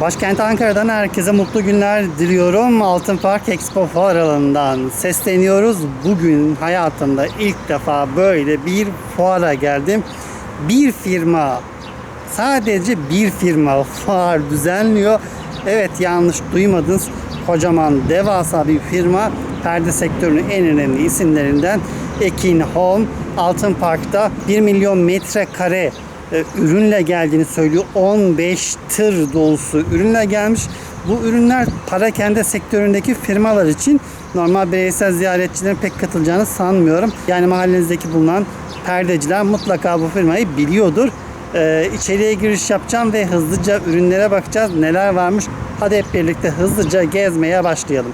Başkent Ankara'dan herkese mutlu günler diliyorum. Altın Park Expo fuar alanından sesleniyoruz. Bugün hayatımda ilk defa böyle bir fuara geldim. Bir firma, sadece bir firma fuar düzenliyor. Evet yanlış duymadınız. Kocaman devasa bir firma. Perde sektörünün en önemli isimlerinden Ekin Home Altın Park'ta 1 milyon metrekare ürünle geldiğini söylüyor. 15 tır dolusu ürünle gelmiş. Bu ürünler parakende sektöründeki firmalar için normal bireysel ziyaretçilerin pek katılacağını sanmıyorum. Yani mahallenizdeki bulunan perdeciler mutlaka bu firmayı biliyordur. Ee, içeriye giriş yapacağım ve hızlıca ürünlere bakacağız. Neler varmış. Hadi hep birlikte hızlıca gezmeye başlayalım.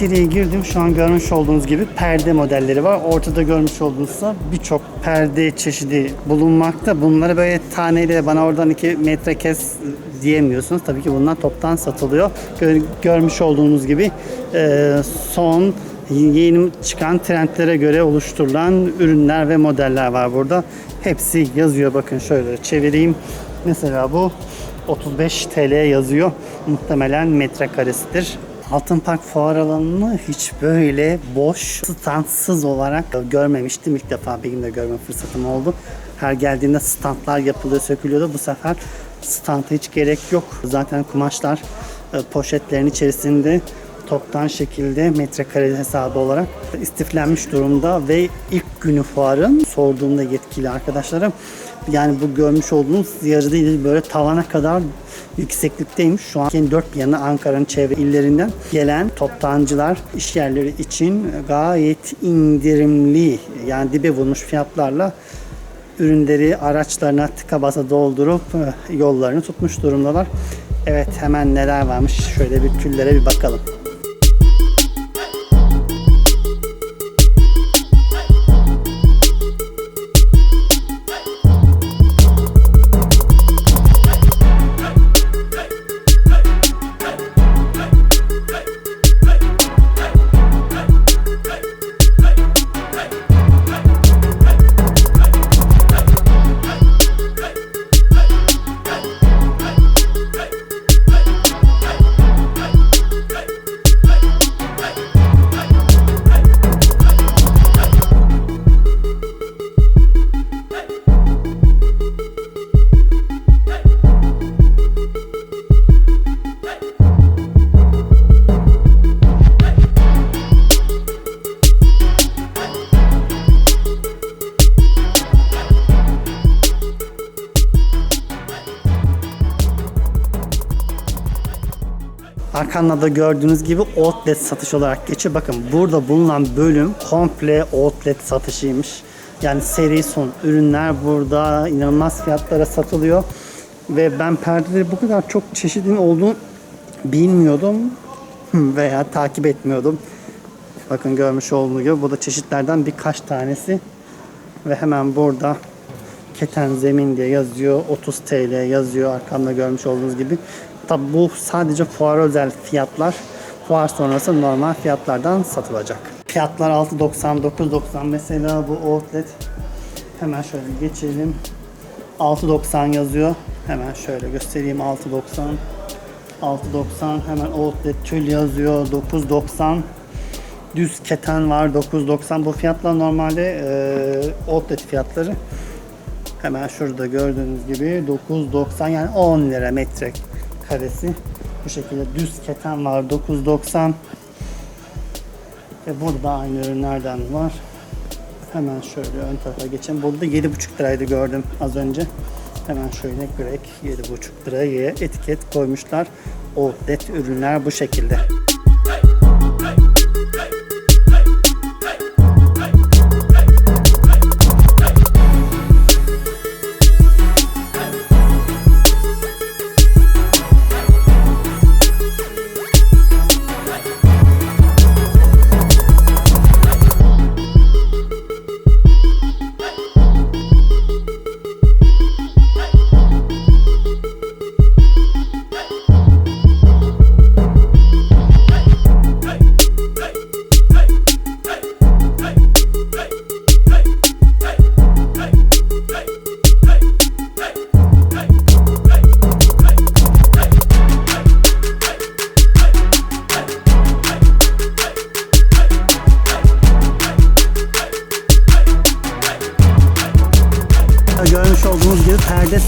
İçeriye girdim. Şu an görmüş olduğunuz gibi perde modelleri var. Ortada görmüş olduğunuzda birçok perde çeşidi bulunmakta. Bunları böyle taneyle bana oradan iki metre kes diyemiyorsunuz. Tabii ki bunlar toptan satılıyor. Gör- görmüş olduğunuz gibi e, son yeni çıkan trendlere göre oluşturulan ürünler ve modeller var burada. Hepsi yazıyor. Bakın şöyle çevireyim. Mesela bu 35 TL yazıyor. Muhtemelen metrekaresidir. Altın Park fuar alanını hiç böyle boş, standsız olarak görmemiştim. İlk defa benim de görme fırsatım oldu. Her geldiğinde standlar yapılıyor, sökülüyordu. Bu sefer standa hiç gerek yok. Zaten kumaşlar e, poşetlerin içerisinde toptan şekilde metrekare hesabı olarak istiflenmiş durumda ve ilk günü fuarın sorduğumda yetkili arkadaşlarım yani bu görmüş olduğunuz yarı değil böyle tavana kadar yükseklikteymiş. Şu an dört bir yana Ankara'nın çevre illerinden gelen toptancılar iş yerleri için gayet indirimli yani dibe vurmuş fiyatlarla ürünleri araçlarına tıka basa doldurup e, yollarını tutmuş durumdalar. Evet hemen neler varmış şöyle bir tüllere bir bakalım. Arkamda da gördüğünüz gibi outlet satış olarak geçiyor. Bakın burada bulunan bölüm komple outlet satışıymış. Yani seri son ürünler burada inanılmaz fiyatlara satılıyor. Ve ben perdeleri bu kadar çok çeşidin olduğunu bilmiyordum veya takip etmiyordum. Bakın görmüş olduğunuz gibi bu da çeşitlerden birkaç tanesi. Ve hemen burada keten zemin diye yazıyor. 30 TL yazıyor arkamda görmüş olduğunuz gibi. Tabi bu sadece fuar özel fiyatlar. Fuar sonrası normal fiyatlardan satılacak. Fiyatlar 6.99.90 mesela bu outlet. Hemen şöyle geçelim. 6.90 yazıyor. Hemen şöyle göstereyim 6.90. 6.90 hemen outlet tül yazıyor 9.90 düz keten var 9.90 bu fiyatlar normalde e, outlet fiyatları Hemen şurada gördüğünüz gibi 9.90 yani 10 lira metre karesi. Bu şekilde düz keten var 9.90. Ve burada da aynı ürünlerden var. Hemen şöyle ön tarafa geçelim. Burada 7.5 liraydı gördüm az önce. Hemen şöyle grek 7.5 liraya etiket koymuşlar. Outlet ürünler bu şekilde.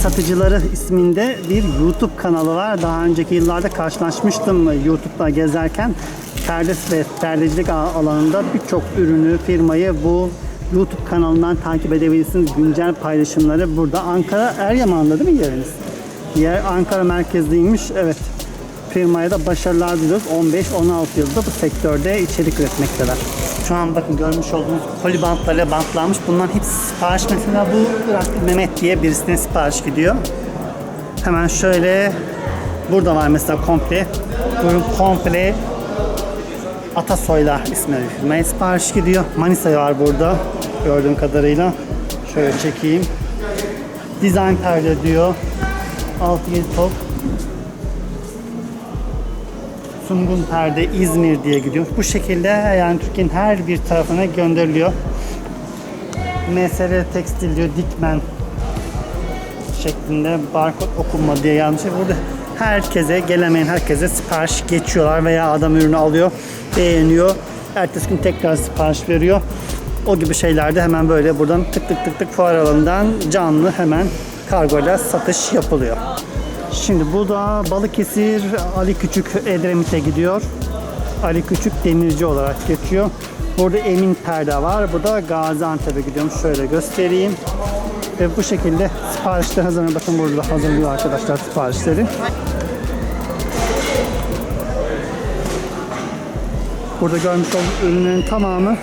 Satıcıları isminde bir YouTube kanalı var. Daha önceki yıllarda karşılaşmıştım YouTube'da gezerken. Perde ve perdecilik a- alanında birçok ürünü, firmayı bu YouTube kanalından takip edebilirsiniz. Güncel paylaşımları burada. Ankara Eryaman'da değil mi yeriniz? Yer Ankara merkezliymiş. Evet. Firmaya da başarılar diliyoruz. 15-16 yılda bu sektörde içerik üretmekteler. Şu an bakın görmüş olduğunuz polibantlarla bantlanmış. Bunların hepsi sipariş. Mesela bu Mehmet diye birisine sipariş gidiyor. Hemen şöyle burada var mesela komple. Buyurun komple Atasoylar ismi bir firmaya sipariş gidiyor. Manisa var burada gördüğüm kadarıyla. Şöyle çekeyim. Design perde diyor. 6-7 top. Sungun Perde İzmir diye gidiyor. Bu şekilde yani Türkiye'nin her bir tarafına gönderiliyor. MSR Tekstil diyor Dikmen şeklinde barkod okunma diye yazmış. Burada herkese gelemeyen herkese sipariş geçiyorlar veya adam ürünü alıyor, beğeniyor. Ertesi gün tekrar sipariş veriyor. O gibi şeylerde hemen böyle buradan tık tık tık tık fuar alanından canlı hemen kargoyla satış yapılıyor. Şimdi bu da Balıkesir Ali Küçük Edremit'e gidiyor. Ali Küçük Demirci olarak geçiyor. Burada Emin Perde var. Bu da Gaziantep'e gidiyorum. Şöyle göstereyim. Ve bu şekilde siparişler hazırlanıyor. Bakın burada hazırlıyor arkadaşlar siparişleri. Burada görmüş olduğunuz ürünlerin tamamı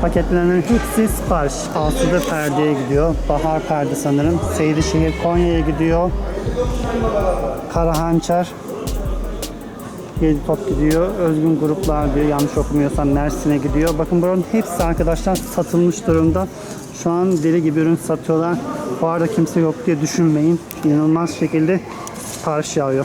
paketlenenlerin hepsi sipariş. Asude Perde'ye gidiyor. Bahar Perde sanırım. Seydişehir Konya'ya gidiyor. Karahançer 7 top gidiyor. Özgün gruplar diyor. Yanlış okumuyorsam Mersin'e gidiyor. Bakın buranın hepsi arkadaşlar satılmış durumda. Şu an deli gibi ürün satıyorlar. Bu arada kimse yok diye düşünmeyin. İnanılmaz şekilde sipariş yağıyor.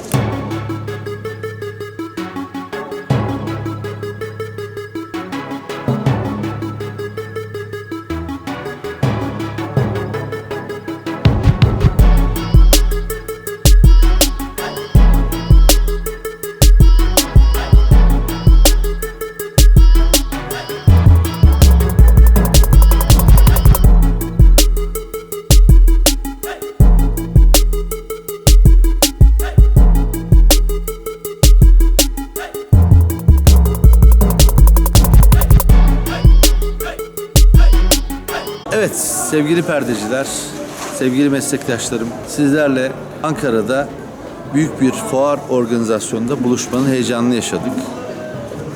Evet sevgili perdeciler, sevgili meslektaşlarım sizlerle Ankara'da büyük bir fuar organizasyonunda buluşmanın heyecanını yaşadık.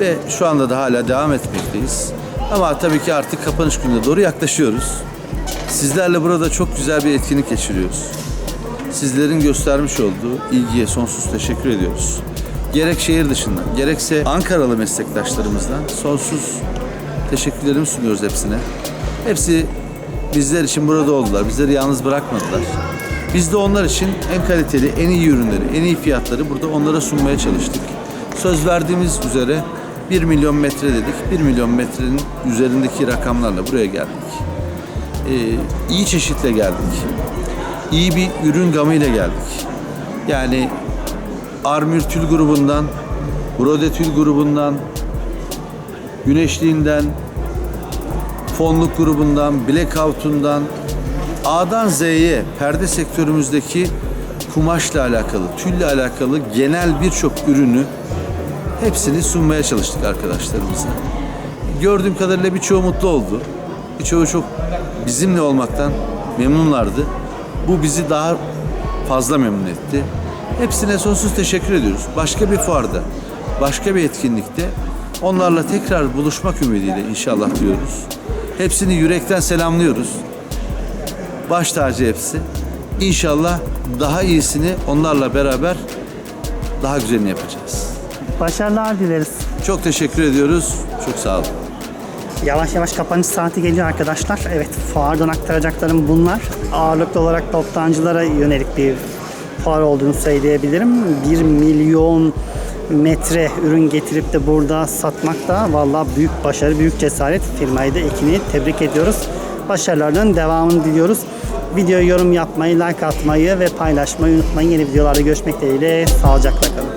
Ve şu anda da hala devam etmekteyiz. Ama tabii ki artık kapanış gününe doğru yaklaşıyoruz. Sizlerle burada çok güzel bir etkinlik geçiriyoruz. Sizlerin göstermiş olduğu ilgiye sonsuz teşekkür ediyoruz. Gerek şehir dışından, gerekse Ankaralı meslektaşlarımızdan sonsuz teşekkürlerimi sunuyoruz hepsine. Hepsi bizler için burada oldular. Bizleri yalnız bırakmadılar. Biz de onlar için en kaliteli, en iyi ürünleri, en iyi fiyatları burada onlara sunmaya çalıştık. Söz verdiğimiz üzere 1 milyon metre dedik. 1 milyon metrenin üzerindeki rakamlarla buraya geldik. Ee, iyi çeşitle geldik. İyi bir ürün gamıyla geldik. Yani Armür Tül grubundan, Brode Tül grubundan, Güneşliğinden, Fonluk grubundan, Blackout'undan, A'dan Z'ye perde sektörümüzdeki kumaşla alakalı, tülle alakalı genel birçok ürünü hepsini sunmaya çalıştık arkadaşlarımıza. Gördüğüm kadarıyla birçoğu mutlu oldu. Birçoğu çok bizimle olmaktan memnunlardı. Bu bizi daha fazla memnun etti. Hepsine sonsuz teşekkür ediyoruz. Başka bir fuarda, başka bir etkinlikte onlarla tekrar buluşmak ümidiyle inşallah diyoruz. Hepsini yürekten selamlıyoruz. Baş tacı hepsi. İnşallah daha iyisini onlarla beraber daha güzelini yapacağız. Başarılar dileriz. Çok teşekkür ediyoruz. Çok sağ olun. Yavaş yavaş kapanış saati geliyor arkadaşlar. Evet fuardan aktaracaklarım bunlar. Ağırlıklı olarak toptancılara yönelik bir fuar olduğunu söyleyebilirim. 1 milyon metre ürün getirip de burada satmak da valla büyük başarı, büyük cesaret. Firmayı da ekini tebrik ediyoruz. Başarılarının devamını diliyoruz. Videoya yorum yapmayı, like atmayı ve paylaşmayı unutmayın. Yeni videolarda görüşmek dileğiyle. Sağlıcakla kalın.